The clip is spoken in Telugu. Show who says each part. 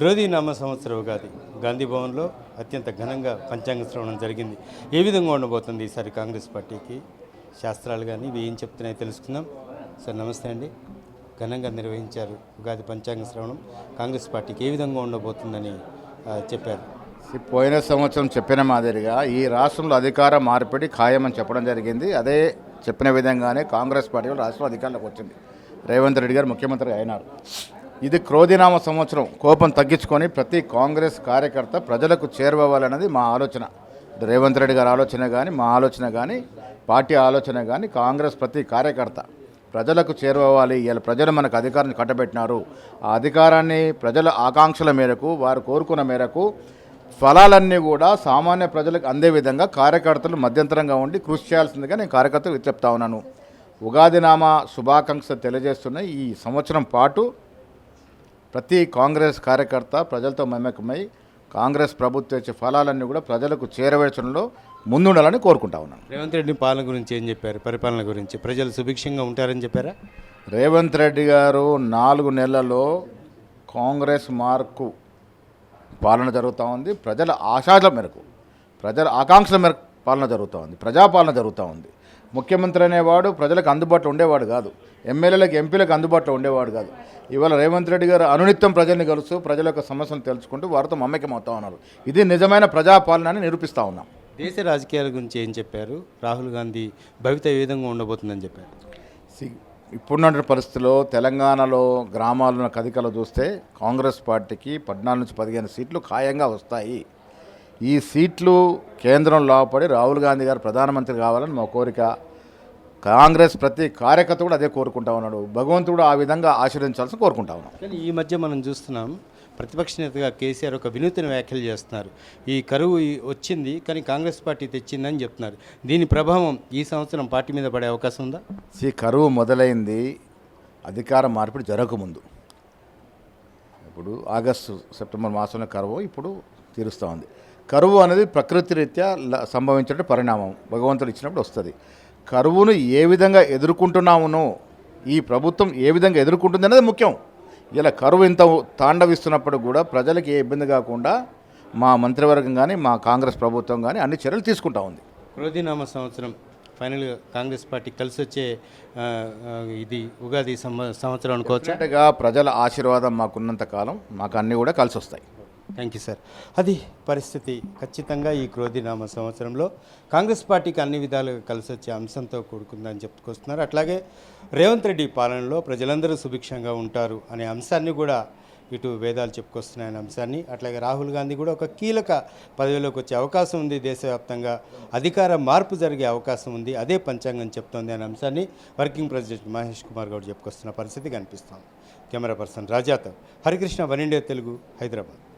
Speaker 1: క్రోధి నామ సంవత్సర ఉగాది. గాంధీ భవన్లో అత్యంత ఘనంగా పంచాంగ శ్రవణం జరిగింది. ఏ విధంగా ఉండబోతుంది ఈసారి కాంగ్రెస్ పార్టీకి? శాస్త్రాలు కానీ ఇవి ఏం చెప్తున్నాయి తెలుసుకుందాం. సార్ నమస్తే అండి. ఘనంగా నిర్వహించారు ఉగాది పంచాంగ శ్రవణం. కాంగ్రెస్ పార్టీకి ఏ విధంగా ఉండబోతుందని చెప్పారు?
Speaker 2: పోయిన సంవత్సరం చెప్పిన మాదిరిగా ఈ రాష్ట్రంలో అధికార మార్పిడి ఖాయమని చెప్పడం జరిగింది. అదే చెప్పిన విధంగానే కాంగ్రెస్ పార్టీ రాష్ట్రంలో అధికారంలోకి వచ్చింది. రేవంత్ రెడ్డి గారు ముఖ్యమంత్రి అయినారు. ఇది క్రోధినామ సంవత్సరం. కోపం తగ్గించుకొని ప్రతి కాంగ్రెస్ కార్యకర్త ప్రజలకు చేరువవ్వాలన్నది మా ఆలోచన. రేవంత్ రెడ్డి గారి ఆలోచన కానీ మా ఆలోచన కానీ పార్టీ ఆలోచన కానీ కాంగ్రెస్ ప్రతి కార్యకర్త ప్రజలకు చేరువవ్వాలి. ఇలా ప్రజలు మనకు అధికారాన్ని కట్టబెట్టినారు. ఆ అధికారాన్ని ప్రజల ఆకాంక్షల మేరకు వారు కోరుకున్న మేరకు ఫలాలన్నీ కూడా సామాన్య ప్రజలకు అందే విధంగా కార్యకర్తలు మధ్యంతరంగా ఉండి కృషి చేయాల్సిందిగా నేను కార్యకర్తలు చెప్తా ఉన్నాను. ఉగాది నామ శుభాకాంక్షలు తెలియజేస్తున్న ఈ సంవత్సరం పాటు ప్రతి కాంగ్రెస్ కార్యకర్త ప్రజలతో మమేకమై కాంగ్రెస్ ప్రభుత్వం ఇచ్చే ఫలాలన్నీ కూడా ప్రజలకు చేరవేర్చడంలో ముందుండాలని కోరుకుంటా ఉన్నాను.
Speaker 1: రేవంత్ రెడ్డి పాలన గురించి ఏం చెప్పారు? పరిపాలన గురించి. ప్రజలు సుభిక్షంగా ఉంటారని చెప్పారా?
Speaker 2: రేవంత్ రెడ్డి గారు నాలుగు నెలల్లో కాంగ్రెస్ మార్కు పాలన జరుగుతూ ఉంది. ప్రజల ఆశాల మేరకు ప్రజల ఆకాంక్షల మేరకు పాలన జరుగుతూ ఉంది. ప్రజాపాలన జరుగుతూ ఉంది. ముఖ్యమంత్రి అనేవాడు ప్రజలకు అందుబాటులో ఉండేవాడు కాదు. ఎమ్మెల్యేలకు ఎంపీలకు అందుబాటులో ఉండేవాడు కాదు. ఇవాళ రేవంత్ రెడ్డి గారు అనునిత్యం ప్రజల్ని కలుస్తూ ప్రజల యొక్క సమస్యలు తెలుసుకుంటూ వారితో మమ్మకం అవుతా ఉన్నారు. ఇది నిజమైన ప్రజాపాలన అని నిరూపిస్తూ ఉన్నాం.
Speaker 1: దేశ రాజకీయాల గురించి ఏం చెప్పారు? రాహుల్ గాంధీ భవిత ఏ విధంగా ఉండబోతుందని చెప్పారు?
Speaker 2: సి- ఇప్పుడున్న పరిస్థితిలో తెలంగాణలో గ్రామాలను కదికలు చూస్తే కాంగ్రెస్ పార్టీకి పద్నాలుగు నుంచి పదిహేను సీట్లు ఖాయంగా వస్తాయి. ఈ సీట్లు కేంద్రం లోపడి రాహుల్ గాంధీ గారు ప్రధానమంత్రి కావాలని మా కోరిక. కాంగ్రెస్ ప్రతి కార్యకర్త కూడా అదే కోరుకుంటా ఉన్నాడు. భగవంతుడు ఆ విధంగా ఆశీర్వదించాల్సి కోరుకుంటా ఉన్నాం.
Speaker 1: కానీ ఈ మధ్య మనం చూస్తున్నాం ప్రతిపక్ష నేతగా కేసీఆర్ ఒక వినూత్న వ్యాఖ్యలు చేస్తున్నారు. ఈ కరువు ఈ వచ్చింది కానీ కాంగ్రెస్ పార్టీ తెచ్చిందని చెప్తున్నారు. దీని ప్రభావం ఈ సంవత్సరం పార్టీ మీద పడే అవకాశం ఉందా?
Speaker 2: సి కరువు మొదలైంది అధికార మార్పిడి జరగకముందు ఇప్పుడు ఆగస్టు సెప్టెంబర్ మాసంలో కరువు ఇప్పుడు తీరుస్తూ ఉంది. కరువు అనేది ప్రకృతి రీత్యా ల- సంభవించే పరిణామం. భగవంతుడు ఇచ్చినప్పుడు వస్తుంది. కరువును ఏ విధంగా ఎదుర్కొంటున్నామునో ఈ ప్రభుత్వం ఏ విధంగా ఎదుర్కొంటుంది అనేది ముఖ్యం. ఇలా కరువు ఇంత తాండవిస్తున్నప్పుడు కూడా ప్రజలకు ఏ ఇబ్బంది కాకుండా మా మంత్రివర్గం కానీ మా కాంగ్రెస్ ప్రభుత్వం కానీ అన్ని చర్యలు తీసుకుంటా ఉంది.
Speaker 1: క్రోధినామ సంవత్సరం ఫైనల్గా కాంగ్రెస్ పార్టీ కలిసి వచ్చే ఇది ఉగాది సంవ- సంవత్సరం అనుకోవచ్చా?
Speaker 2: ప్రజల ఆశీర్వాదం మాకున్నంత కాలం మాకు అన్నీ కూడా కలిసి వస్తాయి
Speaker 1: థ్యాంక్ యూ సార్ అది పరిస్థితి ఖచ్చితంగా ఈ క్రోధినామ సంవత్సరంలో కాంగ్రెస్ పార్టీకి అన్ని విధాలుగా కలిసి వచ్చే అంశంతో కూడుకుందని చెప్పుకొస్తున్నారు. అట్లాగే రేవంత్ రెడ్డి పాలనలో ప్రజలందరూ సుభిక్షంగా ఉంటారు అనే అంశాన్ని కూడా ఇటు వేదాలు చెప్పుకొస్తున్నాయనే అంశాన్ని. అట్లాగే రాహుల్ గాంధీ కూడా ఒక కీలక పదవిలోకి వచ్చే అవకాశం ఉంది. దేశవ్యాప్తంగా అధికార మార్పు జరిగే అవకాశం ఉంది. అదే పంచాంగం చెప్తోంది అనే అంశాన్ని వర్కింగ్ ప్రెసిడెంట్ మహేష్ కుమార్ గౌడ్ చెప్పుకొస్తున్న పరిస్థితి కనిపిస్తోంది. కెమెరా పర్సన్ రాజాతో హరికృష్ణ వన్ ఇండియా తెలుగు హైదరాబాద్.